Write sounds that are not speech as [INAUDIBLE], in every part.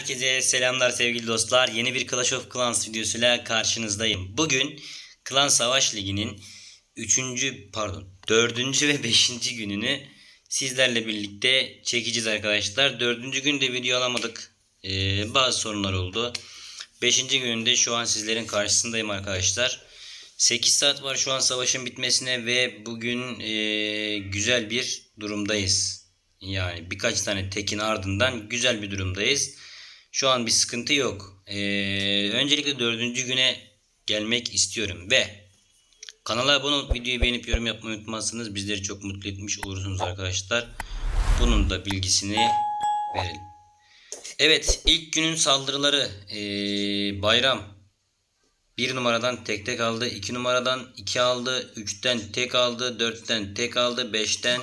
Herkese selamlar sevgili dostlar. Yeni bir Clash of Clans videosuyla karşınızdayım. Bugün Klan Savaş Ligi'nin 3. pardon 4. ve 5. gününü sizlerle birlikte çekeceğiz arkadaşlar. 4. günde video alamadık. Ee, bazı sorunlar oldu. 5. gününde şu an sizlerin karşısındayım arkadaşlar. 8 saat var şu an savaşın bitmesine ve bugün ee, güzel bir durumdayız. Yani birkaç tane tekin ardından güzel bir durumdayız. Şu an bir sıkıntı yok. Ee, öncelikle dördüncü güne gelmek istiyorum ve kanala abone olup videoyu beğenip yorum yapmayı unutmazsanız bizleri çok mutlu etmiş olursunuz arkadaşlar. Bunun da bilgisini verelim. Evet ilk günün saldırıları ee, bayram. Bir numaradan tek tek aldı. 2 numaradan 2 aldı. 3'ten tek aldı. 4'ten tek aldı. 5'ten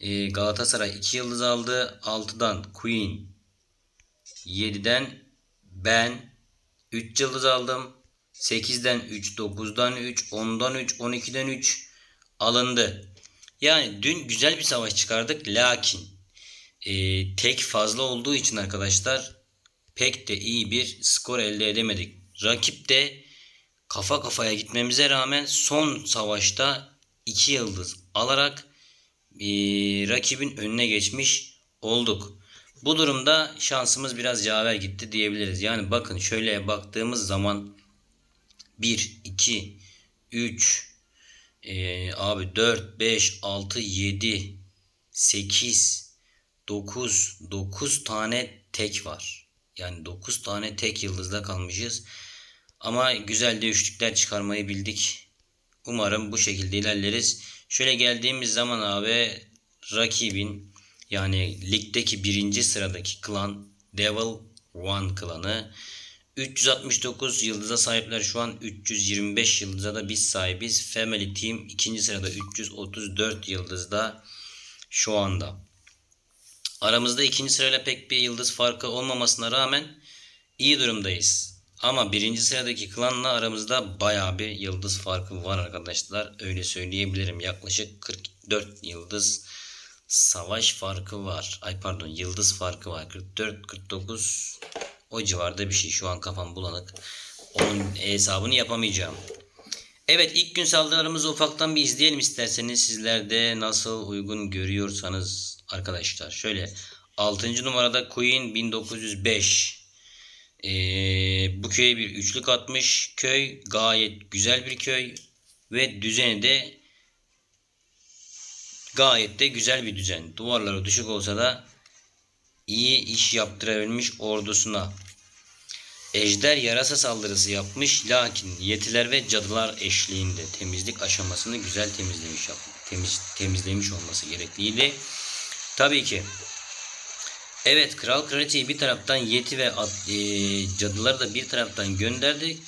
ee, Galatasaray 2 yıldız aldı. 6'dan Queen 7'den ben 3 yıldız aldım. 8'den 3, 9'dan 3, 10'dan 3, 12'den 3 alındı. Yani dün güzel bir savaş çıkardık. Lakin e, tek fazla olduğu için arkadaşlar pek de iyi bir skor elde edemedik. Rakip de kafa kafaya gitmemize rağmen son savaşta 2 yıldız alarak e, rakibin önüne geçmiş olduk. Bu durumda şansımız biraz yaver gitti diyebiliriz. Yani bakın şöyle baktığımız zaman 1, 2, 3, e, abi 4, 5, 6, 7, 8, 9, 9 tane tek var. Yani 9 tane tek yıldızda kalmışız. Ama güzel de üçlükler çıkarmayı bildik. Umarım bu şekilde ilerleriz. Şöyle geldiğimiz zaman abi rakibin yani ligdeki birinci sıradaki klan Devil One klanı 369 yıldıza sahipler şu an 325 yıldıza da biz sahibiz. Family Team ikinci sırada 334 yıldızda şu anda. Aramızda ikinci sırayla pek bir yıldız farkı olmamasına rağmen iyi durumdayız. Ama birinci sıradaki klanla aramızda baya bir yıldız farkı var arkadaşlar. Öyle söyleyebilirim. Yaklaşık 44 yıldız savaş farkı var. Ay pardon yıldız farkı var. 44 49 o civarda bir şey. Şu an kafam bulanık. Onun hesabını yapamayacağım. Evet ilk gün saldırılarımızı ufaktan bir izleyelim isterseniz. Sizler de nasıl uygun görüyorsanız arkadaşlar. Şöyle 6. numarada Queen 1905. Ee, bu köye bir üçlük atmış. Köy gayet güzel bir köy. Ve düzeni de Gayet de güzel bir düzen. Duvarları düşük olsa da iyi iş yaptırabilmiş ordusuna. Ejder yarasa saldırısı yapmış lakin yetiler ve cadılar eşliğinde temizlik aşamasını güzel temizlemiş temiz, temizlemiş olması gerekliydi. Tabii ki Evet kral kraliçeyi bir taraftan yeti ve at, e, cadıları da bir taraftan gönderdi.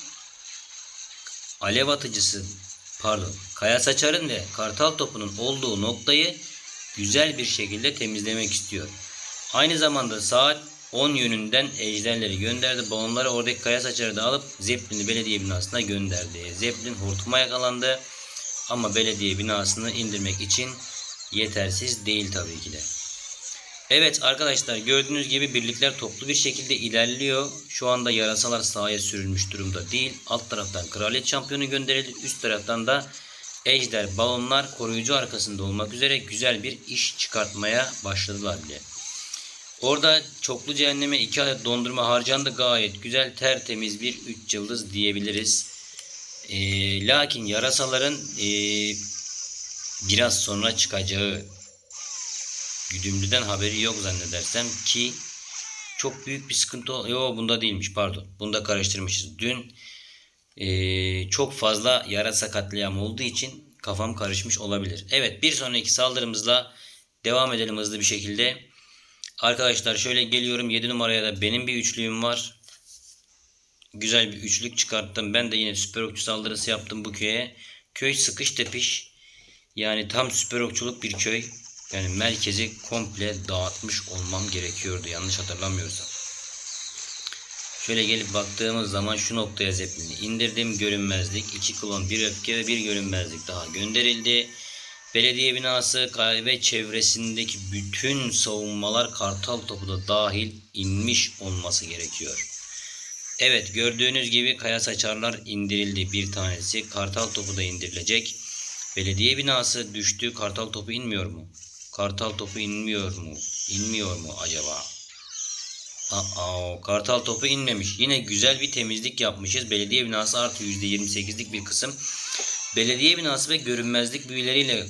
Alev atıcısı pardon kaya saçarın ve kartal topunun olduğu noktayı güzel bir şekilde temizlemek istiyor. Aynı zamanda saat 10 yönünden ejderleri gönderdi. Balonları oradaki kaya saçarı da alıp Zeppelin'i belediye binasına gönderdi. Zeppelin hortuma yakalandı. Ama belediye binasını indirmek için yetersiz değil tabii ki de. Evet arkadaşlar gördüğünüz gibi birlikler toplu bir şekilde ilerliyor. Şu anda yarasalar sahaya sürülmüş durumda değil. Alt taraftan kraliyet şampiyonu gönderildi. Üst taraftan da ejder balonlar koruyucu arkasında olmak üzere güzel bir iş çıkartmaya başladılar bile. Orada çoklu cehenneme 2 adet dondurma harcandı. Gayet güzel tertemiz bir 3 yıldız diyebiliriz. E, lakin yarasaların e, biraz sonra çıkacağı güdümlüden haberi yok zannedersem ki çok büyük bir sıkıntı yok bunda değilmiş pardon. Bunda karıştırmışız. Dün e, çok fazla yarasa katliam olduğu için kafam karışmış olabilir. Evet bir sonraki saldırımızla devam edelim hızlı bir şekilde. Arkadaşlar şöyle geliyorum. 7 numaraya da benim bir üçlüğüm var. Güzel bir üçlük çıkarttım. Ben de yine süper okçu saldırısı yaptım bu köye. Köy sıkış tepiş. Yani tam süper okçuluk bir köy yani merkezi komple dağıtmış olmam gerekiyordu yanlış hatırlamıyorsam. Şöyle gelip baktığımız zaman şu noktaya zeplini indirdim. Görünmezlik 2 klon 1 öfke ve 1 görünmezlik daha gönderildi. Belediye binası ve çevresindeki bütün savunmalar kartal topu da dahil inmiş olması gerekiyor. Evet gördüğünüz gibi kaya saçarlar indirildi bir tanesi. Kartal topu da indirilecek. Belediye binası düştü. Kartal topu inmiyor mu? Kartal topu inmiyor mu? İnmiyor mu acaba? Aa, kartal topu inmemiş. Yine güzel bir temizlik yapmışız. Belediye binası artı %28'lik bir kısım. Belediye binası ve görünmezlik büyüleriyle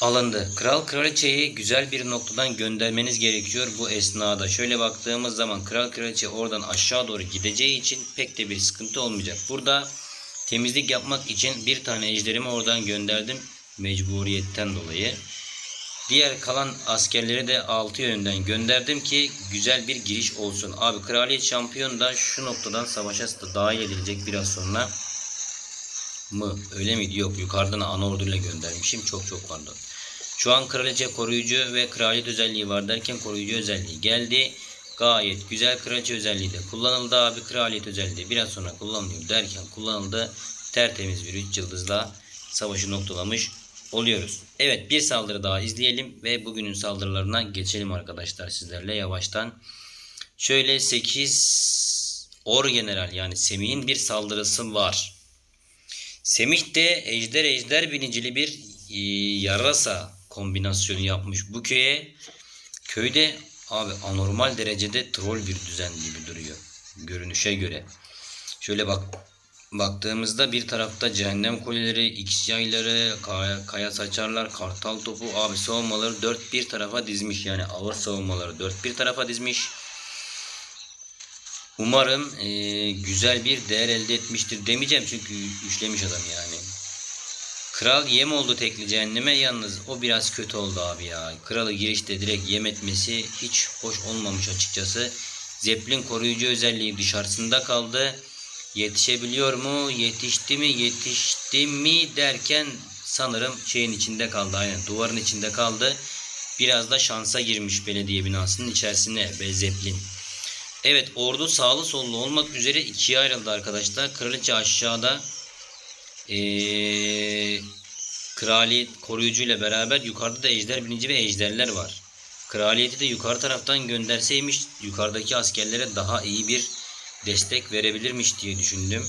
alındı. Kral kraliçeyi güzel bir noktadan göndermeniz gerekiyor bu esnada. Şöyle baktığımız zaman kral kraliçe oradan aşağı doğru gideceği için pek de bir sıkıntı olmayacak. Burada temizlik yapmak için bir tane ejderimi oradan gönderdim mecburiyetten dolayı. Diğer kalan askerleri de altı yönden gönderdim ki güzel bir giriş olsun. Abi kraliyet şampiyon da şu noktadan savaşa da dahil edilecek biraz sonra mı? Öyle miydi? Yok yukarıdan ana orduyla göndermişim. Çok çok pardon. Şu an kraliçe koruyucu ve kraliyet özelliği var derken koruyucu özelliği geldi. Gayet güzel kraliçe özelliği de kullanıldı abi. Kraliyet özelliği biraz sonra kullanılıyor derken kullanıldı. Tertemiz bir 3 yıldızla savaşı noktalamış oluyoruz. Evet bir saldırı daha izleyelim ve bugünün saldırılarına geçelim arkadaşlar sizlerle yavaştan. Şöyle 8 Or General yani Semih'in bir saldırısı var. Semih de ejder ejder binicili bir e, yarasa kombinasyonu yapmış bu köye. Köyde abi anormal derecede troll bir düzen gibi duruyor görünüşe göre. Şöyle bak baktığımızda bir tarafta cehennem kuleleri, X yayları, kaya, saçarlar, kartal topu, abi savunmaları dört bir tarafa dizmiş. Yani ağır savunmaları dört bir tarafa dizmiş. Umarım e, güzel bir değer elde etmiştir demeyeceğim çünkü üçlemiş adam yani. Kral yem oldu tekli cehenneme yalnız o biraz kötü oldu abi ya. Kralı girişte direkt yem etmesi hiç hoş olmamış açıkçası. Zeppelin koruyucu özelliği dışarısında kaldı. Yetişebiliyor mu? Yetişti mi? Yetişti mi derken sanırım şeyin içinde kaldı. Aynen duvarın içinde kaldı. Biraz da şansa girmiş belediye binasının içerisine ve Zeppelin. Evet ordu sağlı sollu olmak üzere ikiye ayrıldı arkadaşlar. Kraliçe aşağıda ee, kraliyet koruyucuyla beraber yukarıda da ejder binici ve ejderler var. Kraliyeti de yukarı taraftan gönderseymiş yukarıdaki askerlere daha iyi bir destek verebilirmiş diye düşündüm.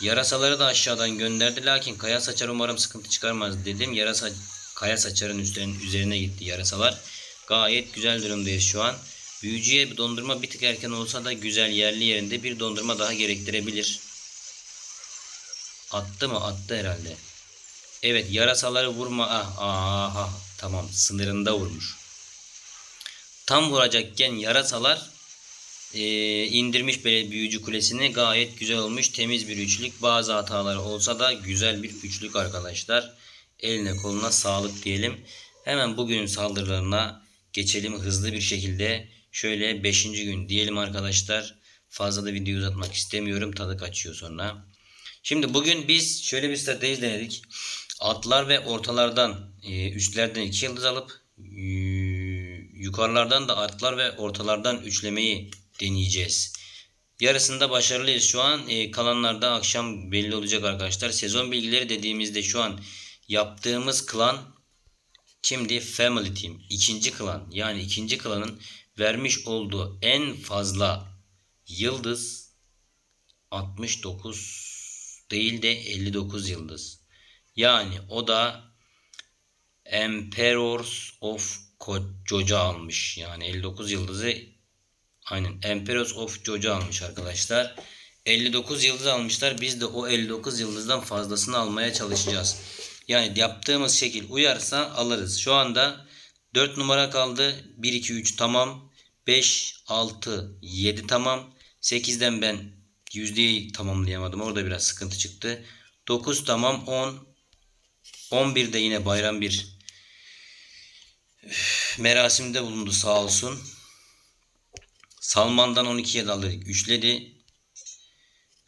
Yarasaları da aşağıdan gönderdi lakin kaya saçar umarım sıkıntı çıkarmaz dedim. Yarasa kaya saçarın üstlerinin üzerine gitti yarasalar. Gayet güzel durumdayız şu an. Büyücüye bir dondurma bir tık erken olsa da güzel yerli yerinde bir dondurma daha gerektirebilir. Attı mı? Attı herhalde. Evet yarasaları vurma. Ah, ah, ah. Tamam sınırında vurmuş. Tam vuracakken yarasalar e, indirmiş böyle büyücü kulesini gayet güzel olmuş. Temiz bir üçlük. Bazı hataları olsa da güzel bir üçlük arkadaşlar. Eline koluna sağlık diyelim. Hemen bugünün saldırılarına geçelim hızlı bir şekilde. Şöyle 5. gün diyelim arkadaşlar. Fazla da video uzatmak istemiyorum. Tadı kaçıyor sonra. Şimdi bugün biz şöyle bir strateji denedik. Atlar ve ortalardan e, üstlerden 2 yıldız alıp e, yukarılardan da atlar ve ortalardan üçlemeyi deneyeceğiz. Yarısında başarılıyız şu an. E, kalanlarda akşam belli olacak arkadaşlar. Sezon bilgileri dediğimizde şu an yaptığımız klan kimdi? Family Team. İkinci klan. Yani ikinci klanın vermiş olduğu en fazla yıldız 69 değil de 59 yıldız. Yani o da Emperors of Joja almış. Yani 59 yıldızı aynen Emperors of Joja almış arkadaşlar. 59 yıldız almışlar. Biz de o 59 yıldızdan fazlasını almaya çalışacağız. Yani yaptığımız şekil uyarsa alırız. Şu anda 4 numara kaldı. 1 2 3 tamam. 5 6 7 tamam. 8'den ben yüzdeyi tamamlayamadım. Orada biraz sıkıntı çıktı. 9 tamam 10 11'de yine bayram bir merasimde bulundu sağ olsun. Salman'dan 12'ye daldı. Üçledi.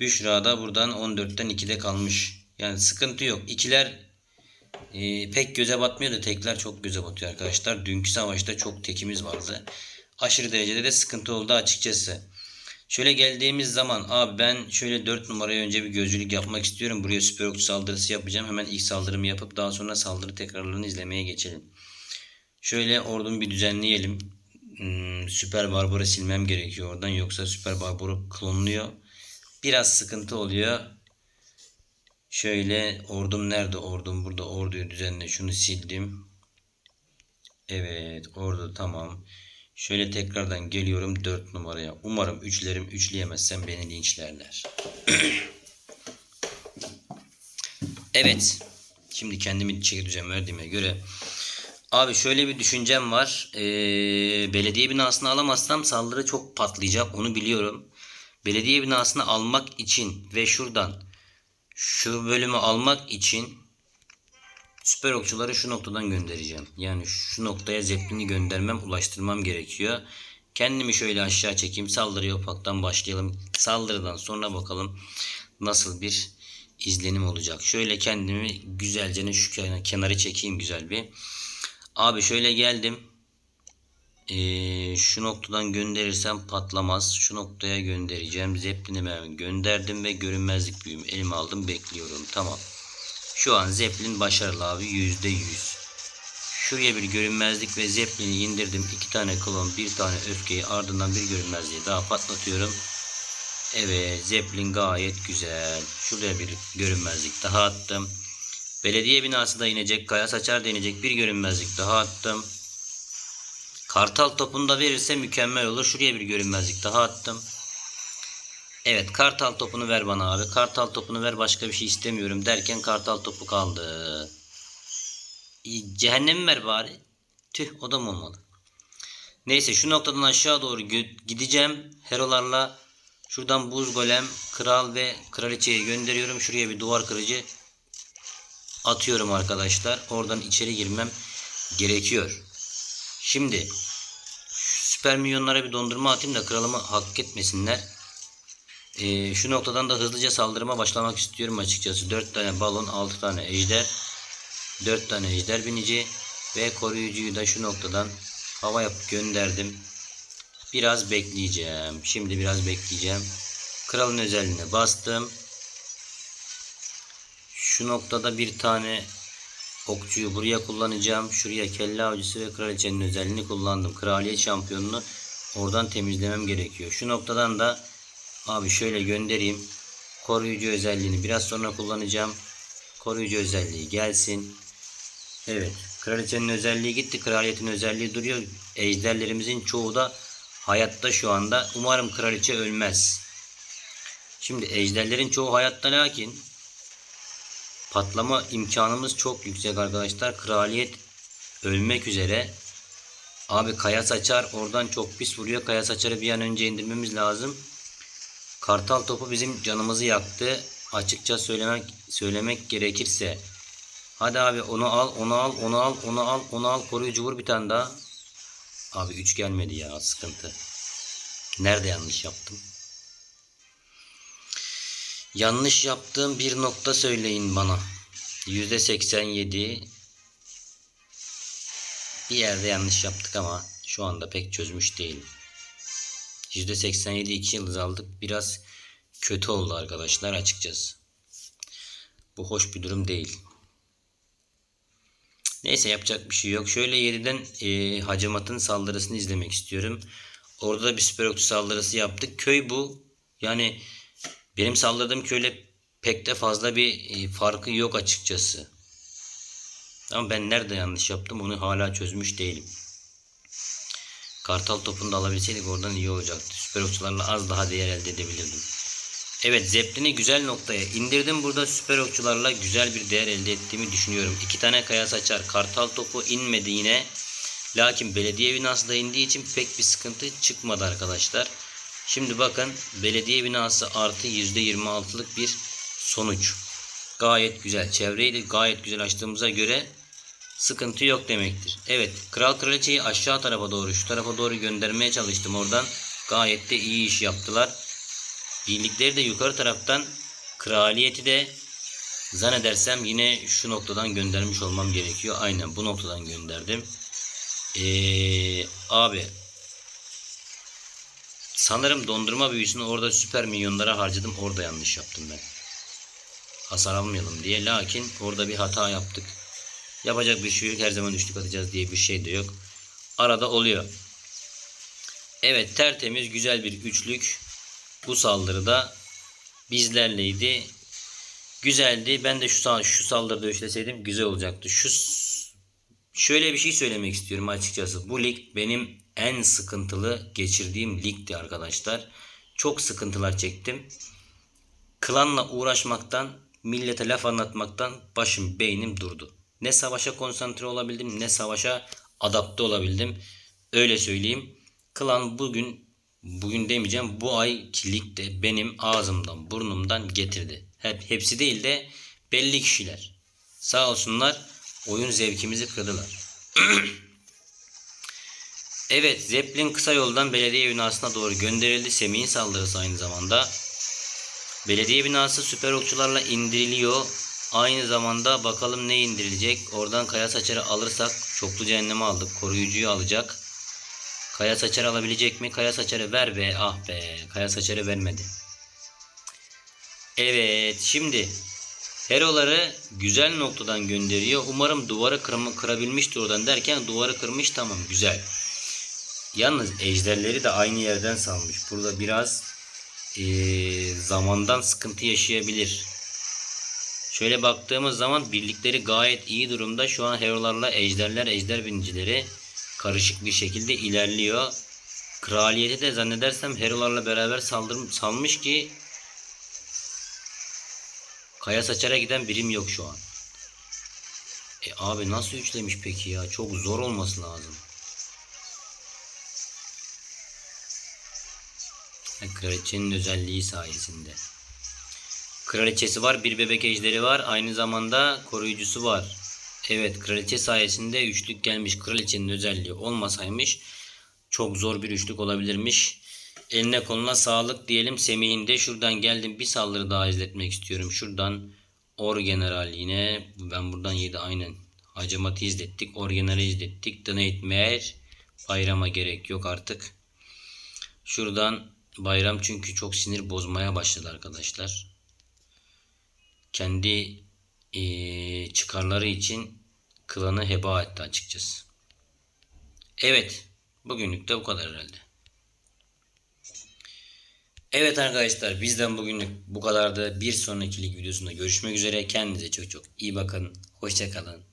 Büşra da buradan 14'ten 2'de kalmış. Yani sıkıntı yok. İkiler e, pek göze batmıyor da tekler çok göze batıyor arkadaşlar. Dünkü savaşta çok tekimiz vardı. Aşırı derecede de sıkıntı oldu açıkçası. Şöyle geldiğimiz zaman abi ben şöyle 4 numaraya önce bir gözcülük yapmak istiyorum. Buraya süper okçu saldırısı yapacağım. Hemen ilk saldırımı yapıp daha sonra saldırı tekrarlarını izlemeye geçelim. Şöyle ordumu bir düzenleyelim. Hmm, süper Barbar'ı silmem gerekiyor oradan. Yoksa Süper Barbar'ı klonluyor. Biraz sıkıntı oluyor. Şöyle ordum nerede? Ordum burada. Orduyu düzenle. Şunu sildim. Evet ordu tamam. Şöyle tekrardan geliyorum 4 numaraya. Umarım üçlerim üçleyemezsem beni linçlerler. [CLEARS THROAT] evet. Şimdi kendimi çeki düzen verdiğime göre Abi şöyle bir düşüncem var. Ee, belediye binasını alamazsam saldırı çok patlayacak. Onu biliyorum. Belediye binasını almak için ve şuradan şu bölümü almak için süper okçuları şu noktadan göndereceğim. Yani şu noktaya zeplini göndermem, ulaştırmam gerekiyor. Kendimi şöyle aşağı çekeyim. Saldırıya ufaktan başlayalım. Saldırıdan sonra bakalım nasıl bir izlenim olacak. Şöyle kendimi güzelce şu kenarı çekeyim güzel bir. Abi şöyle geldim. Ee, şu noktadan gönderirsem patlamaz. Şu noktaya göndereceğim. Zeppelin'i ben gönderdim ve görünmezlik büyümü elime aldım. Bekliyorum. Tamam. Şu an Zeppelin başarılı abi. Yüzde yüz. Şuraya bir görünmezlik ve Zeppelin'i indirdim. iki tane klon, bir tane öfkeyi ardından bir görünmezliği daha patlatıyorum. Evet Zeppelin gayet güzel. Şuraya bir görünmezlik daha attım. Belediye binası da inecek. Kaya saçar da inecek. Bir görünmezlik daha attım. Kartal topunu da verirse mükemmel olur. Şuraya bir görünmezlik daha attım. Evet kartal topunu ver bana abi. Kartal topunu ver başka bir şey istemiyorum derken kartal topu kaldı. Cehennemi ver bari. Tüh o da mı olmalı? Neyse şu noktadan aşağı doğru gideceğim. Herolarla şuradan buz golem, kral ve kraliçeyi gönderiyorum. Şuraya bir duvar kırıcı atıyorum arkadaşlar. Oradan içeri girmem gerekiyor. Şimdi süper milyonlara bir dondurma atayım da kralımı hak etmesinler. Ee, şu noktadan da hızlıca saldırıma başlamak istiyorum açıkçası. 4 tane balon, 6 tane ejder, 4 tane ejder binici ve koruyucuyu da şu noktadan hava yapıp gönderdim. Biraz bekleyeceğim. Şimdi biraz bekleyeceğim. Kralın özelliğine bastım. Şu noktada bir tane okçuyu buraya kullanacağım. Şuraya kelle avcısı ve kraliçenin özelliğini kullandım. Kraliyet şampiyonunu oradan temizlemem gerekiyor. Şu noktadan da abi şöyle göndereyim. Koruyucu özelliğini biraz sonra kullanacağım. Koruyucu özelliği gelsin. Evet. Kraliçenin özelliği gitti. Kraliyetin özelliği duruyor. Ejderlerimizin çoğu da hayatta şu anda. Umarım kraliçe ölmez. Şimdi ejderlerin çoğu hayatta lakin patlama imkanımız çok yüksek arkadaşlar. Kraliyet ölmek üzere. Abi kaya saçar oradan çok pis vuruyor. Kaya saçarı bir an önce indirmemiz lazım. Kartal topu bizim canımızı yaktı. Açıkça söylemek söylemek gerekirse. Hadi abi onu al, onu al, onu al, onu al, onu al. Koruyucu vur bir tane daha. Abi 3 gelmedi ya sıkıntı. Nerede yanlış yaptım? Yanlış yaptığım bir nokta söyleyin bana. %87 bir yerde yanlış yaptık ama şu anda pek çözmüş değilim. %87 2 yıldız aldık. Biraz kötü oldu arkadaşlar açıkçası. Bu hoş bir durum değil. Neyse yapacak bir şey yok. Şöyle yeniden e, Hacamat'ın saldırısını izlemek istiyorum. Orada da bir süper saldırısı yaptık. Köy bu. Yani benim saldırdığım köyle pek de fazla bir e, farkı yok açıkçası. Ama ben nerede yanlış yaptım onu hala çözmüş değilim. Kartal topunu da alabilseydik oradan iyi olacaktı. Süper okçularla az daha değer elde edebilirdim. Evet Zeppelin'i güzel noktaya indirdim. Burada süper okçularla güzel bir değer elde ettiğimi düşünüyorum. İki tane kaya saçar. Kartal topu inmedi yine. Lakin belediye binası da indiği için pek bir sıkıntı çıkmadı arkadaşlar. Şimdi bakın belediye binası artı %26'lık bir sonuç. Gayet güzel. Çevreyi de gayet güzel açtığımıza göre sıkıntı yok demektir. Evet kral kraliçeyi aşağı tarafa doğru şu tarafa doğru göndermeye çalıştım oradan. Gayet de iyi iş yaptılar. Birlikleri de yukarı taraftan kraliyeti de zannedersem yine şu noktadan göndermiş olmam gerekiyor. Aynen bu noktadan gönderdim. Ee, abi Sanırım dondurma büyüsünü orada süper milyonlara harcadım. Orada yanlış yaptım ben. Hasar almayalım diye. Lakin orada bir hata yaptık. Yapacak bir şey yok. Her zaman üçlük atacağız diye bir şey de yok. Arada oluyor. Evet tertemiz güzel bir üçlük. Bu saldırıda bizlerleydi. Güzeldi. Ben de şu şu saldırıda üçleseydim güzel olacaktı. Şu şöyle bir şey söylemek istiyorum açıkçası. Bu lig benim en sıkıntılı geçirdiğim ligdi arkadaşlar. Çok sıkıntılar çektim. Klanla uğraşmaktan, millete laf anlatmaktan başım beynim durdu. Ne savaşa konsantre olabildim ne savaşa adapte olabildim. Öyle söyleyeyim. Klan bugün bugün demeyeceğim bu ay ligde benim ağzımdan burnumdan getirdi. Hep hepsi değil de belli kişiler. Sağ olsunlar oyun zevkimizi kırdılar. [CLEARS THROAT] evet Zeppelin kısa yoldan belediye binasına doğru gönderildi. Semih'in saldırısı aynı zamanda. Belediye binası süper okçularla indiriliyor. Aynı zamanda bakalım ne indirilecek. Oradan kaya saçarı alırsak çoklu cehenneme aldık. Koruyucuyu alacak. Kaya saçarı alabilecek mi? Kaya saçarı ver be. Ah be. Kaya saçarı vermedi. Evet şimdi Heroları güzel noktadan gönderiyor. Umarım duvarı kırma, kırabilmiştir oradan derken duvarı kırmış tamam güzel. Yalnız ejderleri de aynı yerden salmış. Burada biraz eee, zamandan sıkıntı yaşayabilir. Şöyle baktığımız zaman birlikleri gayet iyi durumda. Şu an herolarla ejderler, ejder binicileri karışık bir şekilde ilerliyor. Kraliyeti de zannedersem herolarla beraber saldır, salmış ki Kaya saçara giden birim yok şu an. E abi nasıl üçlemiş peki ya? Çok zor olması lazım. Kraliçenin özelliği sayesinde. Kraliçesi var, bir bebek ejderi var. Aynı zamanda koruyucusu var. Evet, kraliçe sayesinde üçlük gelmiş. Kraliçenin özelliği olmasaymış çok zor bir üçlük olabilirmiş. Eline koluna sağlık diyelim Semih'in de şuradan geldim bir saldırı daha izletmek istiyorum. Şuradan Orgeneral yine ben buradan 7 aynen. Hacamatı izlettik. Orgeneral'i izlettik. The Nightmare. Bayrama gerek yok artık. Şuradan bayram çünkü çok sinir bozmaya başladı arkadaşlar. Kendi eee, çıkarları için klanı heba etti açıkçası. Evet. Bugünlük de bu kadar herhalde. Evet arkadaşlar bizden bugünlük bu kadardı. Bir sonraki lig videosunda görüşmek üzere. Kendinize çok çok iyi bakın. Hoşçakalın.